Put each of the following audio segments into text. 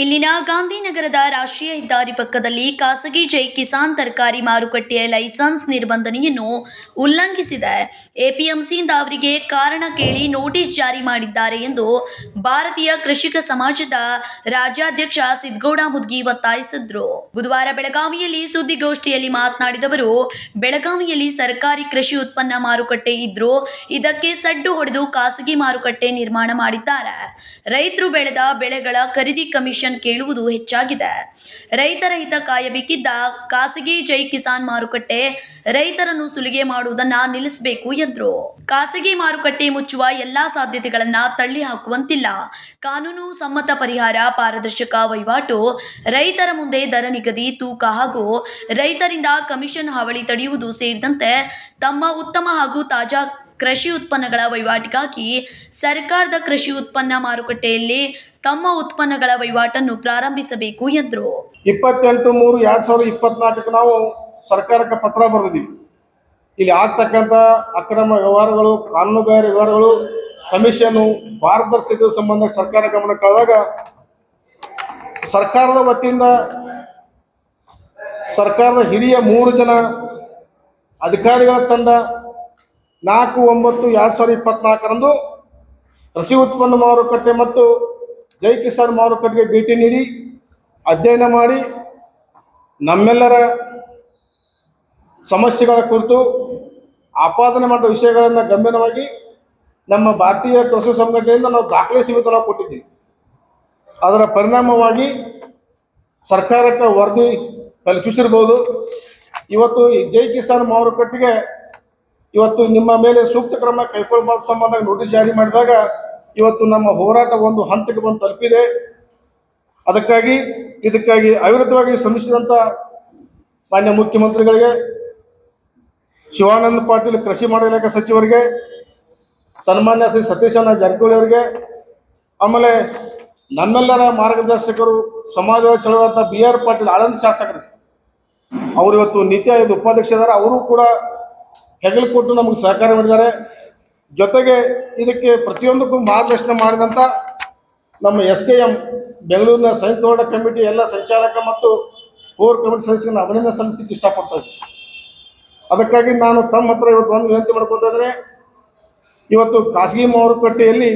ಇಲ್ಲಿನ ಗಾಂಧಿನಗರದ ರಾಷ್ಟ್ರೀಯ ಹೆದ್ದಾರಿ ಪಕ್ಕದಲ್ಲಿ ಖಾಸಗಿ ಜೈ ಕಿಸಾನ್ ತರಕಾರಿ ಮಾರುಕಟ್ಟೆಯ ಲೈಸೆನ್ಸ್ ನಿರ್ಬಂಧನೆಯನ್ನು ಉಲ್ಲಂಘಿಸಿದೆ. ಎಪಿಎಂಸಿಯಿಂದ ಅವರಿಗೆ ಕಾರಣ ಕೇಳಿ ನೋಟಿಸ್ ಜಾರಿ ಮಾಡಿದ್ದಾರೆ ಎಂದು ಭಾರತೀಯ ಕೃಷಿಕ ಸಮಾಜದ ರಾಜ್ಯಾಧ್ಯಕ್ಷ ಸಿದ್ಗೌಡ ಮುದ್ಗಿ ಒತ್ತಾಯಿಸಿದ್ರು. ಬುಧವಾರ ಬೆಳಗಾವಿಯಲ್ಲಿ ಸುದ್ದಿಗೋಷ್ಠಿಯಲ್ಲಿ ಮಾತನಾಡಿದವರು, ಬೆಳಗಾವಿಯಲ್ಲಿ ಸರ್ಕಾರಿ ಕೃಷಿ ಉತ್ಪನ್ನ ಮಾರುಕಟ್ಟೆ ಇದ್ರು ಇದಕ್ಕೆ ಸಡ್ಡು ಹೊಡೆದು ಖಾಸಗಿ ಮಾರುಕಟ್ಟೆ ನಿರ್ಮಾಣ ಮಾಡಿದ್ದಾರೆ. ರೈತರು ಬೆಳೆದ ಬೆಳೆಗಳ ಖರೀದಿ ಕಮಿಷನ್ ಕೇಳುವುದು ಹೆಚ್ಚಾಗಿದೆ. ರೈತರ ಹಿತ ಕಾಯಬೇಕಿದ್ದ ಖಾಸಗಿ ಜೈ ಕಿಸಾನ್ ಮಾರುಕಟ್ಟೆ ರೈತರನ್ನು ಸುಲಿಗೆ ಮಾಡುವುದನ್ನ ನಿಲ್ಲಿಸಬೇಕು ಎಂದರು. ಖಾಸಗಿ ಮಾರುಕಟ್ಟೆ ಮುಚ್ಚುವ ಎಲ್ಲಾ ಸಾಧ್ಯತೆಗಳನ್ನ ತಳ್ಳಿ ಹಾಕುವಂತಿಲ್ಲ. ಕಾನೂನು ಸಮ್ಮತ ಪರಿಹಾರ, ಪಾರದರ್ಶಕ ವಹಿವಾಟು, ರೈತರ ಮುಂದೆ ದರ ನಿಗದಿ, ತೂಕ ಹಾಗೂ ರೈತರಿಂದ ಕಮಿಷನ್ ಹಾವಳಿ ತಡೆಯುವುದು ಸೇರಿದಂತೆ ತಮ್ಮ ಉತ್ತಮ ಹಾಗೂ ತಾಜಾ ಕೃಷಿ ಉತ್ಪನ್ನಗಳ ವಹಿವಾಟಿಗಾಗಿ ಸರ್ಕಾರದ ಕೃಷಿ ಉತ್ಪನ್ನ ಮಾರುಕಟ್ಟೆಯಲ್ಲಿ ತಮ್ಮ ಉತ್ಪನ್ನಗಳ ವಹಿವಾಟನ್ನು ಪ್ರಾರಂಭಿಸಬೇಕು ಎಂದರು. ಇಪ್ಪತ್ತೆಂಟು ಮೂರು ಎರಡ್ ಸಾವಿರದ ಇಪ್ಪತ್ನಾಲ್ಕಕ್ಕೆ ನಾವು ಸರ್ಕಾರಕ್ಕೆ ಪತ್ರ ಬರೆದಿದ್ದೀವಿ. ಇಲ್ಲಿ ಆಗ್ತಕ್ಕಂಥ ಅಕ್ರಮ ವ್ಯವಹಾರಗಳು, ಕಾನೂನುಬಾಹಿರ ವ್ಯವಹಾರಗಳು, ಕಮಿಷನ್ನು ಪಾರದರ್ಶಕ ಸಂಬಂಧ ಸರ್ಕಾರ ಗಮನ ಕಳೆದಾಗ ಸರ್ಕಾರದ ವತಿಯಿಂದ ಸರ್ಕಾರದ ಹಿರಿಯ ಮೂರು ಜನ ಅಧಿಕಾರಿಗಳ ತಂಡ ನಾಲ್ಕು ಒಂಬತ್ತು ಎರಡು ಸಾವಿರದ ಇಪ್ಪತ್ನಾಲ್ಕರಂದು ಕೃಷಿ ಉತ್ಪನ್ನ ಮಾರುಕಟ್ಟೆ ಮತ್ತು ಜೈ ಕಿಸಾನ್ ಮಾರುಕಟ್ಟೆಗೆ ಭೇಟಿ ನೀಡಿ ಅಧ್ಯಯನ ಮಾಡಿ ನಮ್ಮೆಲ್ಲರ ಸಮಸ್ಯೆಗಳ ಕುರಿತು ಆಪಾದನೆ ಮಾಡಿದ ವಿಷಯಗಳನ್ನು ಗಂಭೀರವಾಗಿ ನಮ್ಮ ಭಾರತೀಯ ಕೃಷಿ ಸಂಘಟನೆಯಿಂದ ನಾವು ದಾಖಲೆ ಸಮೇತ ನಾವು ಕೊಟ್ಟಿದ್ದೀವಿ. ಅದರ ಪರಿಣಾಮವಾಗಿ ಸರ್ಕಾರಕ್ಕೆ ವರದಿ ತಲುಪಿಸಿರ್ಬೋದು ಇವತ್ತು ಜೈ ಕಿಸಾನ್ ಮಾರುಕಟ್ಟೆಗೆ ಇವತ್ತು ನಿಮ್ಮ ಮೇಲೆ ಸೂಕ್ತ ಕ್ರಮ ಕೈಗೊಳ್ಳಬಾರ್ದು ಸಂಬಂಧ ನೋಟಿಸ್ ಜಾರಿ ಮಾಡಿದಾಗ ಇವತ್ತು ನಮ್ಮ ಹೋರಾಟ ಒಂದು ಹಂತಕ್ಕೆ ಬಂದು ತಲುಪಿದೆ. ಅದಕ್ಕಾಗಿ, ಇದಕ್ಕಾಗಿ ಅವಿರತವಾಗಿ ಶ್ರಮಿಸಿದಂಥ ಮಾನ್ಯ ಮುಖ್ಯಮಂತ್ರಿಗಳಿಗೆ, ಶಿವಾನಂದ ಪಾಟೀಲ್ ಕೃಷಿ ಮಾಡ ಇಲಾಖೆ ಸಚಿವರಿಗೆ, ಸನ್ಮಾನ್ಯ ಶ್ರೀ ಸತೀಶಣ್ಣ ಜಾರಕಿಹೊಳಿ ಅವರಿಗೆ, ಆಮೇಲೆ ನಮ್ಮೆಲ್ಲರ ಮಾರ್ಗದರ್ಶಕರು, ಸಮಾಜವಾದ ಚಳವಳಿದಂಥ ಬಿ ಆರ್ ಪಾಟೀಲ್, ಆಳಂದ ಶಾಸಕರು, ಅವರು ಇವತ್ತು ನೀತಿ ಆಯೋಗದ ಉಪಾಧ್ಯಕ್ಷರಾದ ಅವರು ಕೂಡ ಹೆಗಲು ಕೊಟ್ಟು ನಮಗೆ ಸಹಕಾರ ಮಾಡಿದ್ದಾರೆ. ಜೊತೆಗೆ ಇದಕ್ಕೆ ಪ್ರತಿಯೊಂದಕ್ಕೂ ಮಾರ್ಗದರ್ಶನ ಮಾಡಿದಂಥ ನಮ್ಮ ಎಸ್ ಕೆ ಎಂ ಬೆಂಗಳೂರಿನ ಸಂಯುಕ್ತ ಹೋರಾಟ ಕಮಿಟಿ, ಎಲ್ಲ ಸಂಚಾಲಕ ಮತ್ತು ಕೋರ್ ಕಮಿಟಿ ಸದಸ್ಯರನ್ನು ಅಭಿನಂದನೆ ಸಲ್ಲಿಸಲಿಕ್ಕೆ ಇಷ್ಟಪಡ್ತಾ ಇದ್ದೀನಿ ಅದಕ್ಕಾಗಿ ನಾನು ತಮ್ಮ ಹತ್ರ ಇವತ್ತು ಒಂದು ವಿನಂತಿ ಮಾಡ್ಕೊತಾಯಿದ್ರೆ ಇವತ್ತು ಖಾಸಗಿ ಮಾರುಕಟ್ಟೆಯಲ್ಲಿ,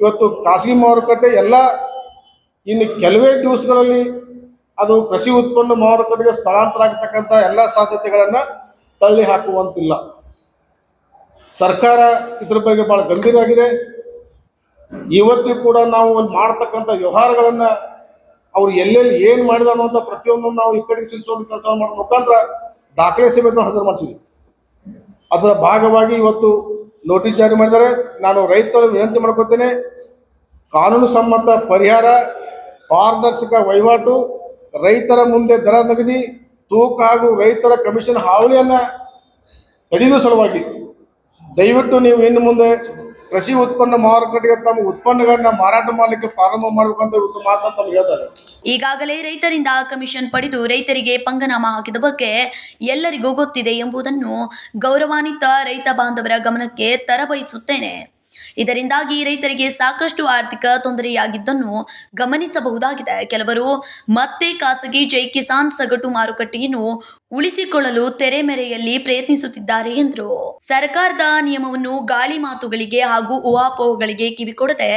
ಇವತ್ತು ಖಾಸಗಿ ಮಾರುಕಟ್ಟೆ ಎಲ್ಲ ಇನ್ನು ಕೆಲವೇ ದಿವಸಗಳಲ್ಲಿ ಅದು ಕೃಷಿ ಉತ್ಪನ್ನ ಮಾರುಕಟ್ಟೆಗೆ ಸ್ಥಳಾಂತರ ಆಗ್ತಕ್ಕಂಥ ಎಲ್ಲ ಸಾಧ್ಯತೆಗಳನ್ನು ತಳ್ಳಿ ಹಾಕುವಂತಿಲ್ಲ. ಸರ್ಕಾರ ಇದ್ರ ಬಗ್ಗೆ ಬಹಳ ಗಂಭೀರವಾಗಿದೆ. ಇವತ್ತು ಕೂಡ ನಾವು ಒಂದು ಮಾಡ್ತಕ್ಕಂಥ ವ್ಯವಹಾರಗಳನ್ನ ಅವ್ರು ಎಲ್ಲೆಲ್ಲಿ ಏನು ಮಾಡಿದ ಅನ್ನೋಂಥ ಪ್ರತಿಯೊಂದು ನಾವು ಈ ಕಡೆಗೆ ಸಿಲ್ಸೋದು ಕೆಲಸ ಮಾಡೋ ಮುಖಾಂತರ ದಾಖಲೆ ಸಮೇತ ಹಾಜರು ಮಾಡಿಸಿದ್ವಿ. ಅದರ ಭಾಗವಾಗಿ ಇವತ್ತು ನೋಟಿಸ್ ಜಾರಿ ಮಾಡಿದ್ದಾರೆ. ನಾನು ರೈತರ ವಿನಂತಿ ಮಾಡ್ಕೊತೇನೆ, ಕಾನೂನು ಸಮ್ಮತ ಪರಿಹಾರ, ಪಾರದರ್ಶಕ ವಹಿವಾಟು, ರೈತರ ಮುಂದೆ ದರ ನಿಗದಿ ತೂಕ ಹಾಗೂ ರೈತರ ಕಮಿಷನ್ ಹಾವಳಿಯನ್ನ ತಡೆಯುವ ಸಲುವಾಗಿ ದಯವಿಟ್ಟು ನೀವು ಇನ್ನು ಮುಂದೆ ಕೃಷಿ ಉತ್ಪನ್ನ ಮಾರುಕಟ್ಟೆಗೆ ತಮ್ಮ ಉತ್ಪನ್ನಗಳನ್ನ ಮಾರಾಟ ಮಾಡಲಿಕ್ಕೆ ಪ್ರಾರಂಭ ಮಾಡಬೇಕಂತ ಮಾತನ್ನು ತಮ್ಗೆ ಹೇಳ್ತಾರೆ. ಈಗಾಗಲೇ ರೈತರಿಂದ ಕಮಿಷನ್ ಪಡೆದು ರೈತರಿಗೆ ಪಂಗನಾಮ ಹಾಕಿದ ಬಗ್ಗೆ ಎಲ್ಲರಿಗೂ ಗೊತ್ತಿದೆ ಎಂಬುದನ್ನು ಗೌರವಾನ್ವಿತ ರೈತ ಬಾಂಧವರ ಗಮನಕ್ಕೆ ತರಬಯಸುತ್ತೇನೆ. ಇದರಿಂದಾಗಿ ರೈತರಿಗೆ ಸಾಕಷ್ಟು ಆರ್ಥಿಕ ತೊಂದರೆಯಾಗಿದ್ದನ್ನು ಗಮನಿಸಬಹುದಾಗಿದೆ. ಕೆಲವರು ಮತ್ತೆ ಖಾಸಗಿ ಜೈ ಕಿಸಾನ್ ಸಗಟು ಮಾರುಕಟ್ಟೆಯನ್ನು ಉಳಿಸಿಕೊಳ್ಳಲು ತೆರೆಮೆರೆಯಲ್ಲಿ ಪ್ರಯತ್ನಿಸುತ್ತಿದ್ದಾರೆ ಎಂದರು. ಸರ್ಕಾರದ ನಿಯಮವನ್ನು ಗಾಳಿ ಮಾತುಗಳಿಗೆ ಹಾಗೂ ಊಹಾಪೋಹಗಳಿಗೆ ಕಿವಿಕೊಡದೆ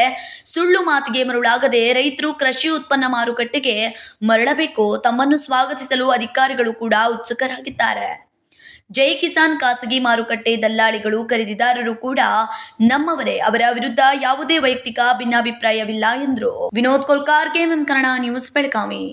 ಸುಳ್ಳು ಮಾತಿಗೆ ಮರುಳಾಗದೆ ರೈತರು ಕೃಷಿ ಉತ್ಪನ್ನ ಮಾರುಕಟ್ಟೆಗೆ ಮರಳಬೇಕು. ತಮ್ಮನ್ನು ಸ್ವಾಗತಿಸಲು ಅಧಿಕಾರಿಗಳು ಕೂಡ ಉತ್ಸುಕರಾಗಿದ್ದಾರೆ. ಜೈ ಕಿಸಾನ್ ಖಾಸಗಿ ಮಾರುಕಟ್ಟೆ ದಲ್ಲಾಳಿಗಳು ಖರೀದಿದಾರರು ಕೂಡ ನಮ್ಮವರೇ, ಅವರ ವಿರುದ್ಧ ಯಾವುದೇ ವೈಯಕ್ತಿಕ ಭಿನ್ನಾಭಿಪ್ರಾಯವಿಲ್ಲ ಎಂದರು. Vinod Kolkar KMM Kannada news Belagavi.